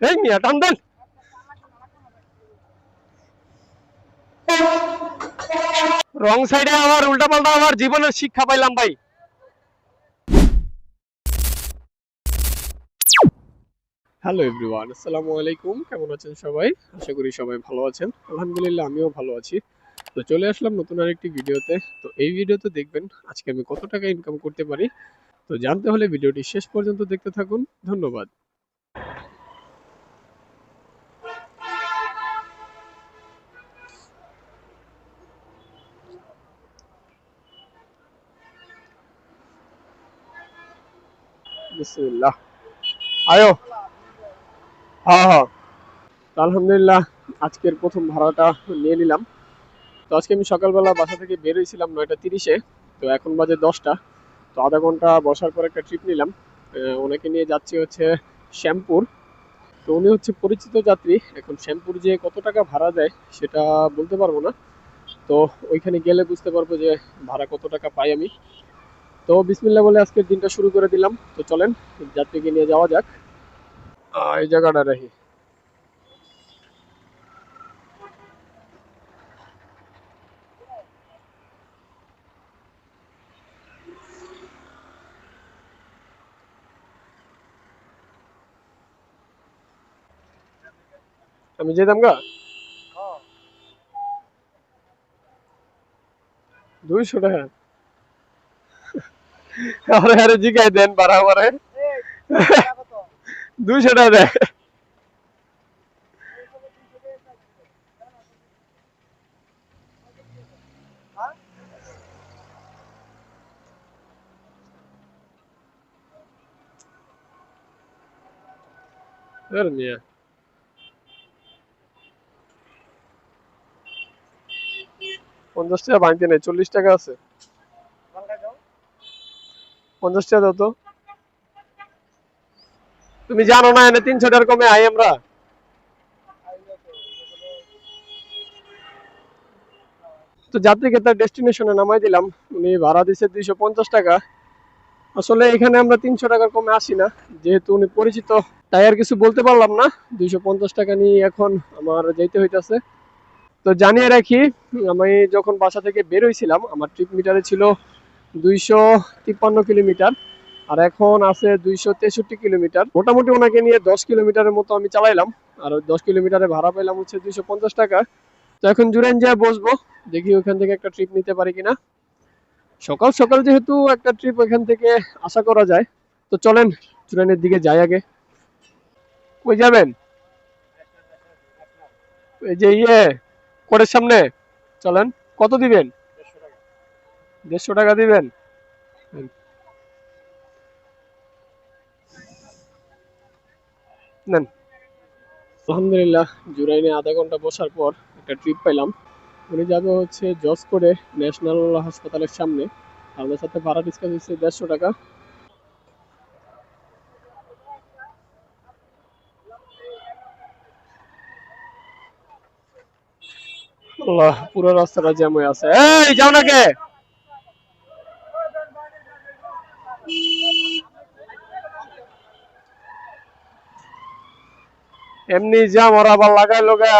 এই মিয়া, টান রং সাইডে আবার উল্টা পাল্টা আবার জীবনের শিক্ষা পাইলাম ভাই। হ্যালো এভরিওয়ান আসসালামু আলাইকুম। কেমন আছেন সবাই? আশা করি সবাই ভালো আছেন। আলহামদুলিল্লাহ, আমিও ভালো আছি। তো চলে আসলাম নতুন আরেকটি ভিডিওতে। তো এই ভিডিওতে দেখবেন, আজকে আমি কত টাকা ইনকাম করতে পারি? তো জানতে হলে ভিডিওটি শেষ পর্যন্ত দেখতে থাকুন। ধন্যবাদ। আয়ো। হ্যাঁ হ্যাঁ আলহামদুলিল্লাহ, আজকের প্রথম ভাড়াটা নিয়ে নিলাম। তো আজকে আমি সকালবেলা বাসা থেকে বের হয়েছিলাম নয়টা তিরিশে, তো এখন বাজে দশটা। তো আধা ঘণ্টা বসার পর একটা ট্রিপ নিলাম। ওনাকে নিয়ে যাচ্ছি হচ্ছে শ্যামপুর। তো উনি হচ্ছে পরিচিত যাত্রী। এখন শ্যামপুর যে কত টাকা ভাড়া দেয় সেটা বলতে পারব না। তো ওইখানে গেলে বুঝতে পারব যে ভাড়া কত টাকা পাই আমি। তো বিসমিল্লা বলে আজকের দিনটা শুরু করে দিলাম। তো চলেন, যাত্রীকে নিয়ে যাওয়া যাক। এই জায়গাটা রাখি আমি যেতাম গা দুইশো টাকা আরে আরে জিগাই দেন বাড়াবারে দুইশো টাকা দেয় ধর মিয়া পঞ্চাশ টাকা ভাঙতে নেই, চল্লিশ টাকা আছে। পঞ্চাশ টাকা দাও তো। তুমি জানো না, এনে তিনশো টাকার কমে আই আমরা। তো যাত্রীকে তার ডেস্টিনেশনে নামাই দিলাম। উনি ভাড়া দিছে দুইশো পঞ্চাশ টাকা। আসলে এখানে আমরা তিনশো টাকার কমে আসি না। যেহেতু উনি পরিচিত, তাই আর কিছু বলতে পারলাম না। দুইশো পঞ্চাশ টাকা নিয়ে এখন আমার যেতে হইতাছে। তো জানিয়ে রাখি, আমি যখন বাসা থেকে বের হয়েছিলাম আমার ট্রিপ মিটারে ছিল দুইশো তিপ্পান্ন কিলোমিটার, আর এখন আছে দুইশো তেষট্টি কিলোমিটার। মোটামুটি ওনাকে নিয়ে দশ কিলোমিটারের মতো আমি চালাইলাম, আর দশ কিলোমিটারে ভাড়া পেলাম হচ্ছে দুইশো পঞ্চাশ টাকা। তো এখন জুরেন যা বসবো, দেখি ওখান থেকে একটা ট্রিপ নিতে পারি কিনা। সকাল সকাল যেহেতু একটা ট্রিপ ওখান থেকে আশা করা যায়, তো চলেন জুরেনের দিকে যাই আগে। কই যাবেন? এই যে ইয়ে কোর্টের সামনে। চলেন, কত দিবেন? দেড়শো টাকা দিবেন। নেন। আলহামদুলিল্লাহ, জুরাইনে আধা ঘণ্টা বসার পর একটা ট্রিপ পাইলাম। উনি যাবে হচ্ছে জজ করে ন্যাশনাল হাসপাতালের সামনে। আমাদের সাথে ভাড়া ডিসকাস হচ্ছে দেড়শো টাকা। আল্লাহ, পুরো রাস্তাটা জ্যাম আছে। এই, যাও না এমনি জ্যাম, ওরা আবার লাগাই লগা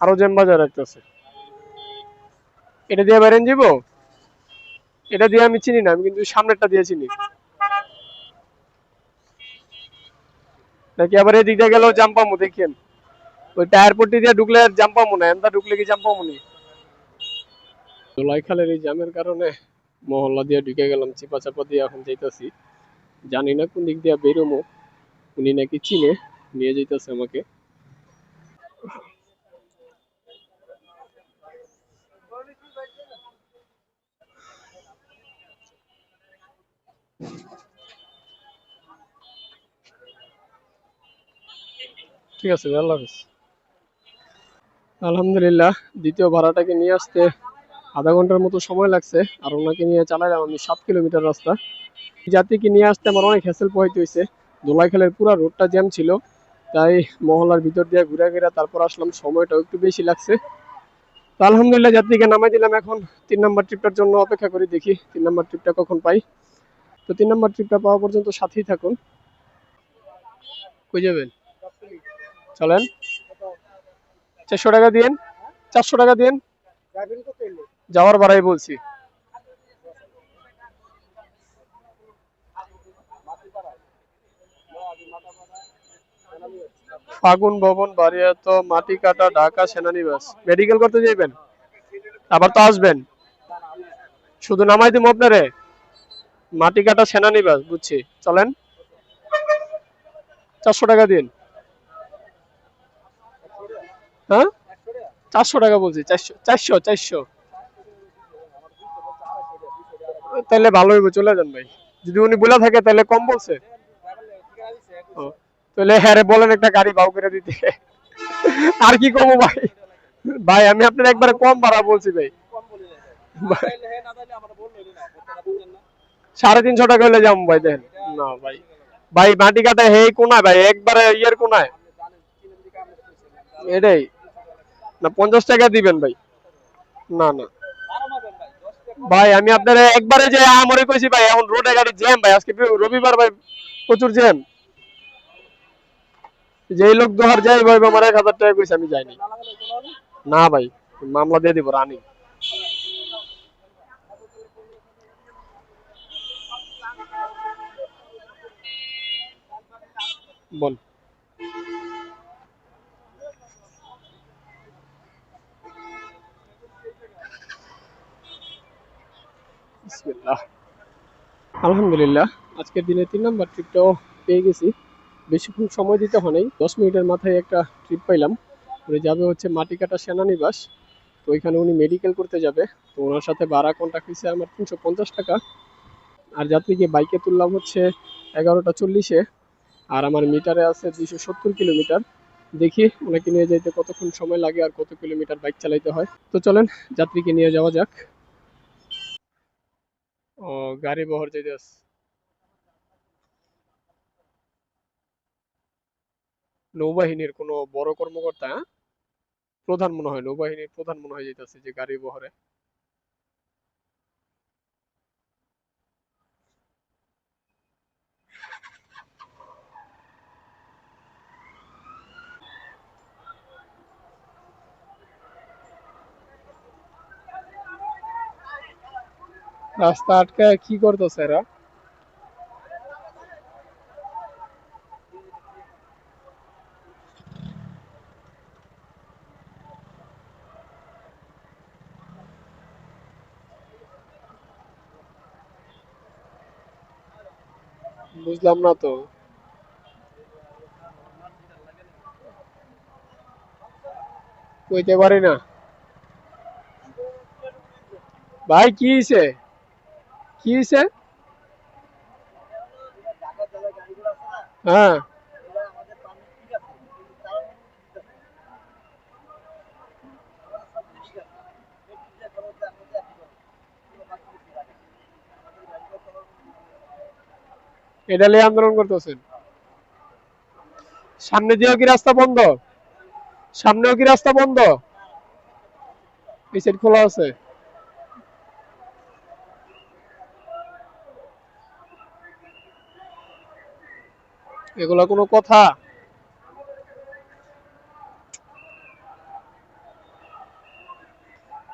আরও জ্যাম বাজার রাখতেছে। এটা দিয়ে বেরেন যাব এটা দিয়ে আমি চিনি না, আমি কিন্তু সামনেরটা দিয়ে চিনি। নাকি আবার এদিক দিয়ে গেলেও জাম পামু দেখেন ওই টায়ার পট্টি দিয়ে ঢুকলে জাম পামু না এমটা ঢুকলে কি জাম পামু নি? দোলাই খালের এই জামের কারণে মহল্লা দিয়ে ঢুকে গেলাম চিপা চাপা দিয়ে এখন জানি না কোন দিক দিয়ে বেরোমো, উনি নাকি চিনে, নিয়ে যাইতেছে আমাকে। ঠিক আছে, আল্লাহ হাফিজ। আলহামদুলিল্লাহ, দ্বিতীয় ভাড়াটাকে নিয়ে আসতে আধা ঘণ্টার মতো সময় লাগছে, আর ওনাকে নিয়ে চালাইলাম আমি সাত কিলোমিটার রাস্তা। যাত্রীকে নিয়ে আসতে আমার অনেক হ্যাসেল পোহাইতে হয়েছে দোলাইখালের পুরো রোডটা জ্যাম ছিল, তাই মহলার ভিতর দিয়ে ঘুরে ঘুরে তারপর আসলাম, সময়টাও একটু বেশি লাগছে। তো আলহামদুলিল্লাহ যাত্রীকে নামাই দিলাম এখন, তিন নাম্বার ট্রিপটার জন্য অপেক্ষা করি দেখি, তিন নাম্বার ট্রিপটা কখন পাই। তো তিন নম্বর ট্রিপটা পাওয়া পর্যন্ত সাথেই থাকুন। কই যাবেন? চলেন। চারশো টাকা দিয়েন, চারশো টাকা দিয়েন। যাওয়ার বাড়াই বলছি। ফাগুন ভবন, বাড়িয়াত মাটি কাটা ঢাকা সেনানিবাস। মেডিকেল করতে যাইবেন? আবার তো আসবেন। শুধু নামাই দিব আপনারে? মাটি কাটা সেনানিবাস, বুঝছি। চলেন। চারশো টাকা দিন। হ্যাঁ? চারশো টাকা বলছি, চারশো চারশো তাহলে ভালো হইব, চলে যান ভাই। যদি উনি বলে থাকে, তাহলে কম বলছে। তাহলে হ্যাঁ বলেন একটা গাড়ি বাউ করে দিতে। আর কি কমো ভাই? ভাই, আমি আপনার একবারে কম ভাড়া বলছি ভাই। সাড়ে তিনশো টাকা হলে যাব ভাই, দেন। না ভাই। ভাই, মাটি কাটা হে কোনায় ভাই, একবারে ইয়ের কোনায়। এটাই। না, পঞ্চাশ টাকা দিবেন ভাই। না না। ভাই, আমি আপনার একবারে যে আমরে কইছি ভাই, এখন রোডে গাড়ি জ্যাম ভাই, আজকে রবিবার ভাই প্রচুর জ্যাম। যেই লোক দোহার যাই ভাই, আমার এক হাজার টাকা কইছে, আমি যাইনি। না ভাই, মামলা দিয়ে দিব, রানি। বল। বিসমিল্লাহ। আলহামদুলিল্লাহ। আজকের দিনে তিন নম্বর ট্রিপটাও পেয়ে গেছি। বেশিক্ষণ সময় দিতে হয়নি। দশ মিনিটের মাথায় একটা ট্রিপ পাইলাম। উনি যাবে হচ্ছে মাটিকাটা সেনানিবাস। তো ওইখানে উনি মেডিকেল করতে যাবে। তো ওনার সাথে ভাড়া কন্ট্যাক্ট হয়েছে আমার তিনশো পঞ্চাশ টাকা। আর যাত্রীকে বাইকে তুললাম হচ্ছে এগারোটা চল্লিশে। আর আমার মিটারে আছে দুইশো সত্তর কিলোমিটার। দেখি ওনাকে নিয়ে যাইতে কতক্ষণ সময় লাগে আর কত কিলোমিটার বাইক চালাইতে হয়। তো চলেন যাত্রীকে নিয়ে যাওয়া যাক। ও, গাড়ি বহর আছে। নৌবাহিনীর কোনো বড় কর্মকর্তা হ্যাঁ? প্রধান মনে হয়, নৌবাহিনীর প্রধান মনে হয় যাইতেছে যে গাড়ি বহরে রাস্তা আটকায় কি করতেছে এরা? বুঝলাম না তো। কইতে পারি না। ভাই কি হয়েছে কি হয়েছে হ্যাঁ। এটা নিয়ে আন্দোলন করতেছেন। সামনে দিয়েও কি রাস্তা বন্ধ? সামনেও কি রাস্তা বন্ধ? এই খোলা আছে। এগুলা কোনো কথা?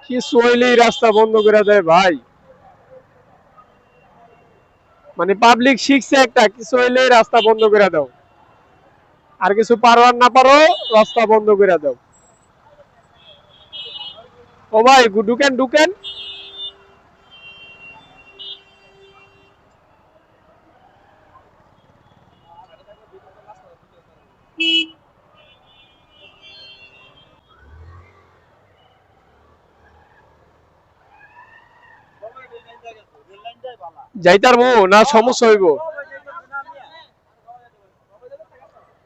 কিছু হইলেই রাস্তা বন্ধ করে দেয় ভাই। মানে পাবলিক শিখছে একটা, কিছু হইলেই রাস্তা বন্ধ করে দাও। আর কিছু পারো আর না পারো, রাস্তা বন্ধ করে দাও। ও ভাই ঢুকেন ঢুকেন যাইতার মো, না সমস্যা হইব।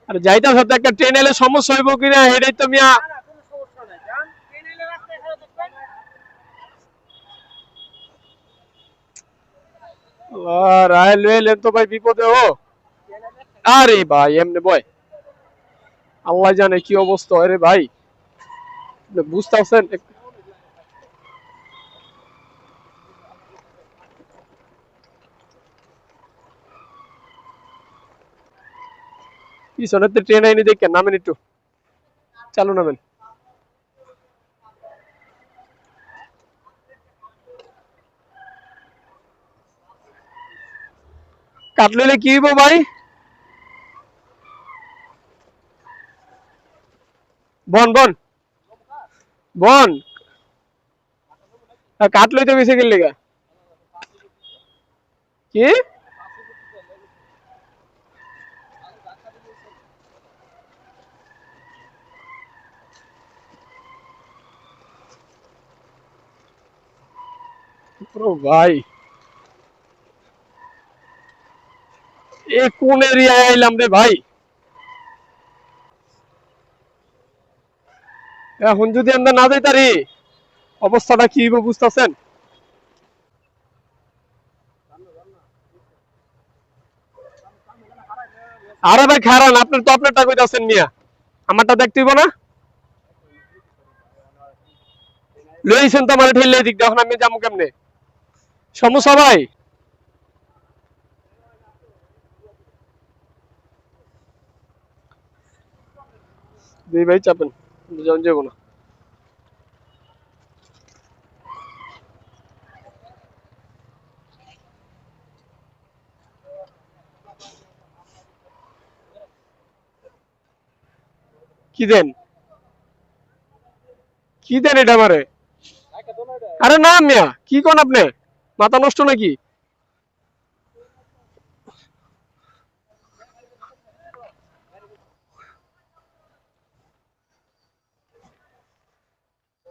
আর যাইতার সাথে একটা ট্রেন এলে সমস্যা হইব কিনা, এটাই তো মিয়া। রায়েল রেল তো ভাই বিপদে, ও। আরে ভাই, এমনি বয়। আল্লাহ জানে কি অবস্থা রে ভাই। বুঝতে পারছেন? পিছনে তো ট্রেন আইনি দেখেন, নামেন একটু। চালু নামেন। কাটলে কি হইব ভাই? বন বন। বন। কাট লইতে গেছে গেলে কি? ভাই। এ কোন এরিয়ায় আইলাম রে ভাই? এখন যদি আমরা না যাই তারি অবস্থাটা কি বুঝতেছেন? আরে ভাই খারান আপনার তো আপনারটা কইতাছেন মিয়া। আমারটা দেখতে হইব না? লইছেন তো আমার ঠেলে দিক দিয়ে, এখন আমি যাব কেমনে? সমস্যা ভাই? দুই ভাই চাপেন। যখন যাব না। কি দেন? কি দেন এটা আরে না মিয়া, কি কোন আপনি? মাথা নষ্ট নাকি?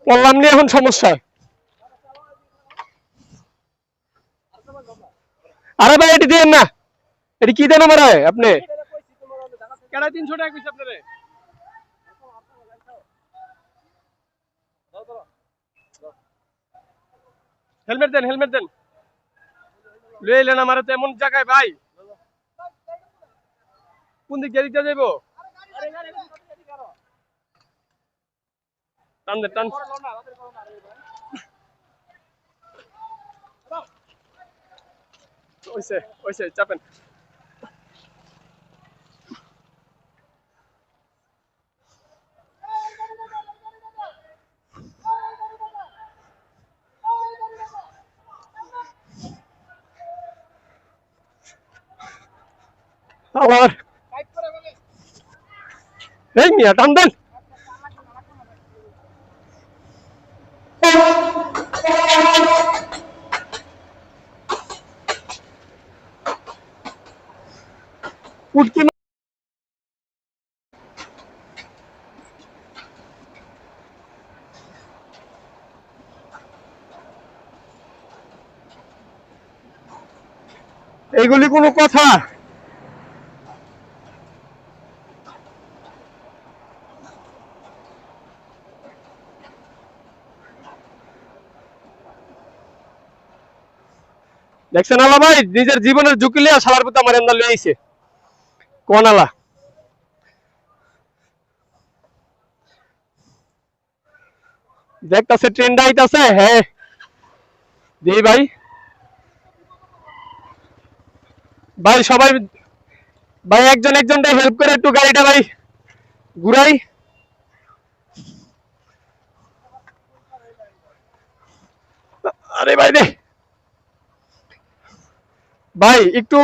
বললাম নিয়ে এখন সমস্যা। আরে ভাই, এটি দিন না। এটি কি দেন আমার আপনি? তিনশো টাকা কইছে আপনারে? হেলমেট দেন হেলমেট দেন। লয়ে এলেন আমার তো এমন জায়গায়, ভাই। কোন দিক দিয়ে যাইবো? টান দে টান ওইসে ওইসে চাপেন আবার এই মিয়া টান দেন উঠকি না এগুলি কোনো কথা। দেখছেন আলা ভাই, নিজের জীবনের ঝুঁকি লিয়া সালার পুতা আমার এন্দা লিয়ে আইছে। কোন আলা দেখতাছে ট্রেনটা আইতাছে হ্যাঁ। দেই ভাই। ভাই, সবাই, ভাই, একজন একজনটা হেল্প করে একটু গাড়িটা, ভাই, ঘুরাই। আরে ভাই রে ভাই, একটু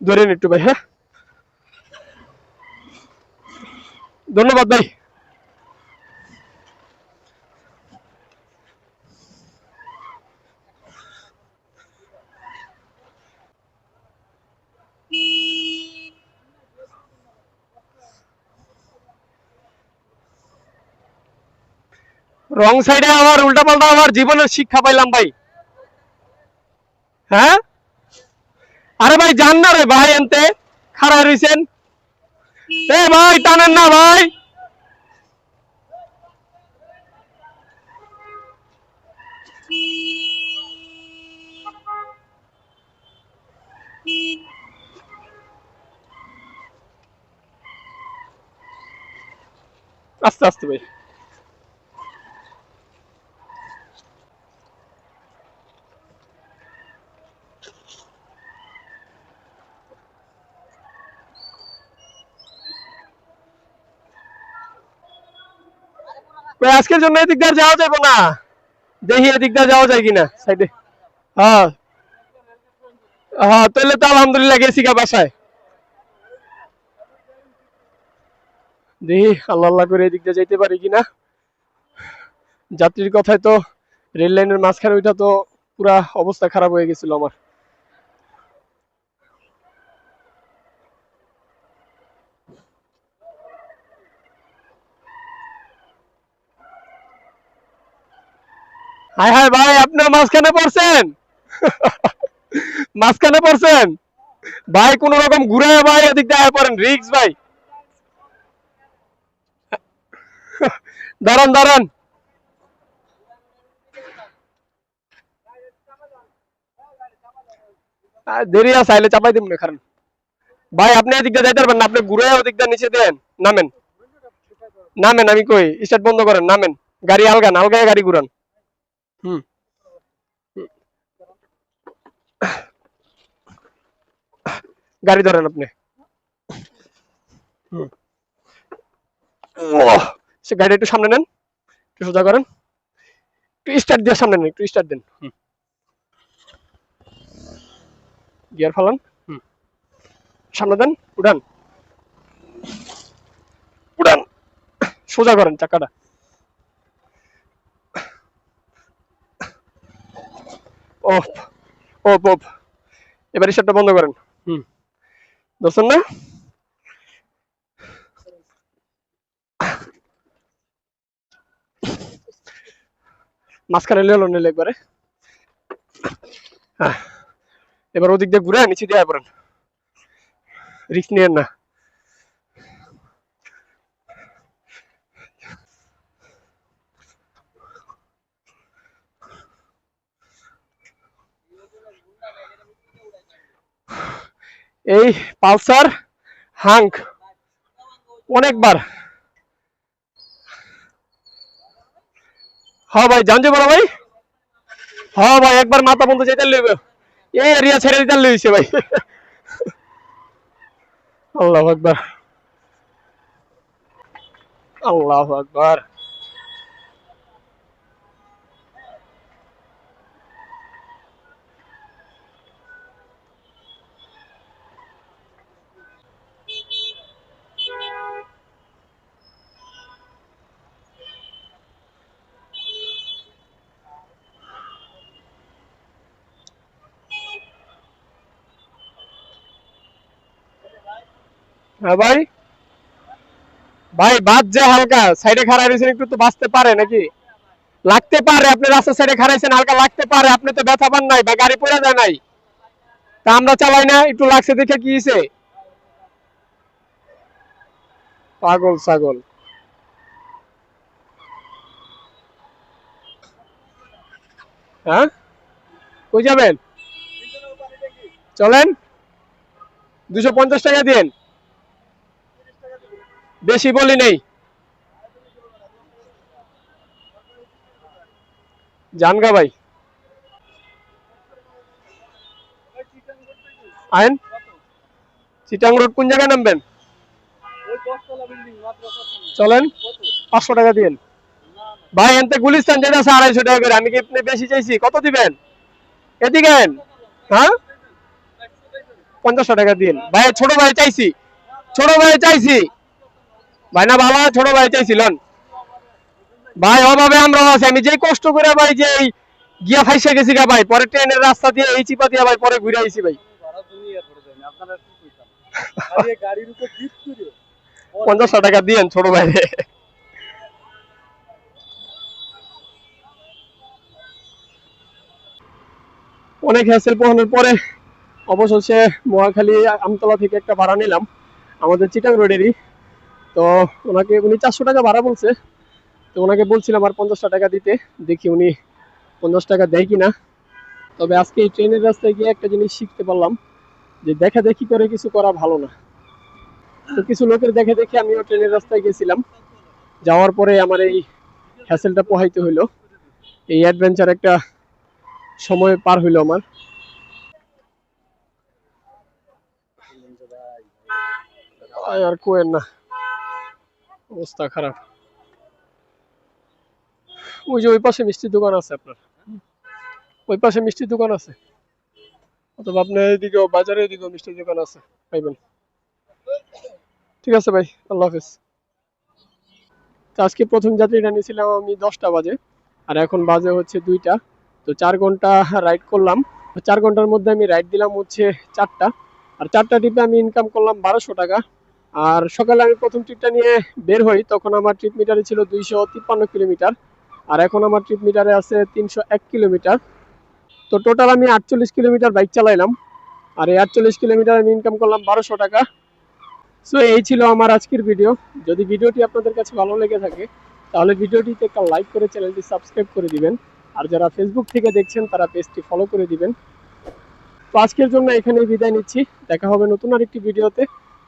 ধরেন একটু, ভাই হ্যাঁ? ধন্যবাদ ভাই। রং সাইডে উল্টা পাল্টা আবার জীবনের শিক্ষা পাইলাম ভাই। হ্যাঁ? আরে ভাই জান না রে ভাই, এনতে। খাড়া রইছেন। এ ভাই টানেন না ভাই। আস্তে আস্তে ভাই। আজকের জন্য এদিক দিয়ে যাওয়া যাবে না। দেখি এদিক দিয়ে যাওয়া যায় কিনা, সাইডে। হ্যাঁ। হ্যাঁ তাহলে তো আলহামদুলিল্লাহ গেছি গা বাসায়। দেখি, আল্লাহ আল্লাহ করে এদিক দিয়ে যাইতে পারি কিনা। যাত্রীর কথায় তো রেল লাইনের মাঝখানে ওইটা তো পুরা অবস্থা খারাপ হয়ে গেছিল আমার। হায় হায় ভাই, আপনার মাঝখানে পড়ছেন? মাঝখানে পড়ছেন? ভাই, কোন রকম ঘুরে ভাই, এদিক দিয়ে পড়েন, রিক্স ভাই। দাঁড়ান দাঁড়ান। দেরি আছে, আইলে চাপাই দিব না কারণ ভাই, আপনি এদিক দিয়ে যাইতে পারবেন না, আপনি ঘুরে ওদিক দিয়ে নিচে দেন, নামেন। নামেন, আমি কই স্টার্ট বন্ধ করেন, নামেন। গাড়ি আলগান, আলগায় গাড়ি ঘুরান। হুম। গাড়ি ধরেন আপনি। হুম। সে গাড়ি একটু সামনে নেন একটু সোজা করেন। একটু স্টার্ট দিয়ে সামনে নেন একটু স্টার্ট দেন। হুম। গিয়ার ফালান। হুম। সামনে দেন উড়ান উড়ান সোজা করেন চাকাটা। অফ অফ অফ এবার স্টার্টটা বন্ধ করেন। হুম। ধরছেন না? মাঝখানে লেলো নিলে একবারে। হ্যাঁ এবার ওদিক দিয়ে ঘুরে নিচে দিয়ে পড়েন। রিস্ক নিয়েন না। এই পালসার হাঙ্ক অনেকবার। হ্যাঁ ভাই জানছে বলো ভাই? হ্যাঁ ভাই, একবার মাথা বন্ধ যেতে লইবে। এই এরিয়া ছেড়ে দিতে লইছে ভাই। আল্লাহ আকবার। আল্লাহ আকবার। হ্যাঁ ভাই? ভাই, বাদ যে হালকা সাইডে খাড়া একটু তো বাঁচতে পারে নাকি? লাগতে পারে, আপনি রাস্তার সাইডে খাড়াইছেন, হালকা লাগতে পারে, আপনি তো ব্যথা পান নাই বা গাড়ি পড়ে যায় নাই। তা আমরা চালাই না, একটু লাগছে দেখে কি পাগল, ছাগল। হ্যাঁ? কই যাবেন? চলেন। দুশো পঞ্চাশ টাকা দিন বেশি বলি নেই। জানগা ভাই। আইন চিটাং রোড কোন জায়গায় নামবেন? চলেন, পাঁচশো টাকা দিন ভাই, এনতে গুলিস্তান যেটা আছে আড়াইশো টাকা করে, আমি কি আপনি বেশি চাইছি? কত দিবেন? এদিকে। হ্যাঁ? পঞ্চাশশো টাকা দিন ভাই, ছোট ভাই চাইছি। ছোট ভাই চাইছি। ভাই না ভালো ছোট ভাই চাইছিলেন। ভাই, অভাবে আমরা আছি। আমি যে কষ্ট করে ভাই যে গিয়া ফাইসে গেছি গা ভাই, পরে ট্রেনের রাস্তা দিয়ে এই চিপা দিয়ে ভাই, পরে ঘুরে আইছি ভাই। পঞ্চাশশো টাকা দিয়েন ছোট ভাই অনেক হ্যাসেল পোহানোর পরে অবশেষে মহাখালী আমতলা থেকে একটা ভাড়া নিলাম। আমাদের চিটাং রোডেরই। তো ওনাকে উনি চারশো টাকা ভাড়া বলছে। তো ওনাকে বলছিলাম আর পঞ্চাশটা টাকা দিতে, দেখি উনি পঞ্চাশ টাকা দেয় কিনা। তবে আজকে এই ট্রেনের রাস্তায় গিয়ে একটা জিনিস শিখতে পারলাম, যে দেখা দেখি করে কিছু করা ভালো না। তো কিছু লোকের দেখে দেখে আমিও ট্রেনের রাস্তায় গেছিলাম। যাওয়ার পরে আমার এই হ্যাসেলটা পোহাইতে হইল। এই অ্যাডভেঞ্চার একটা সময় পার হইল আমার। আর কোয়েন না। অবস্থা খারাপ। ওই যে ওই পাশে মিষ্টির দোকান আছে আপনার। ওই পাশে মিষ্টির দোকান আছে। অথবা আপনার এদিকেও বাজারে এদিকেও মিষ্টির দোকান আছে। পাইবেন। ঠিক আছে ভাই, আল্লাহ হাফেজ। আজকে প্রথম যাত্রীটা নিয়েছিলাম আমি দশটা বাজে, আর এখন বাজে হচ্ছে দুইটা। তো চার ঘণ্টা রাইড করলাম। চার ঘণ্টার মধ্যে আমি রাইড দিলাম হচ্ছে চারটা। আর চারটা ট্রিপে আমি ইনকাম করলাম বারোশো টাকা। আর সকালে আমি প্রথম ট্রিপটা নিয়ে বের হই, তখন আমার ট্রিপ মিটারে ছিল দুইশো তিপ্পান্ন কিলোমিটার, আর এখন আমার ট্রিপ মিটারে আছে তিনশো এক কিলোমিটার। তো টোটাল আমি আটচল্লিশ কিলোমিটার বাইক চালাইলাম, আর এই আটচল্লিশ কিলোমিটার আমি ইনকাম করলাম বারোশো টাকা। সো এই ছিল আমার আজকের ভিডিও যদি ভিডিওটি আপনাদের কাছে ভালো লেগে থাকে, তাহলে ভিডিওটিতে একটা লাইক করে চ্যানেলটি সাবস্ক্রাইব করে দিবেন, আর যারা ফেসবুক থেকে দেখছেন, তারা পেজটি ফলো করে দিবেন। তো আজকের জন্য এখানেই বিদায় নিচ্ছি। দেখা হবে নতুন আরেকটি ভিডিওতে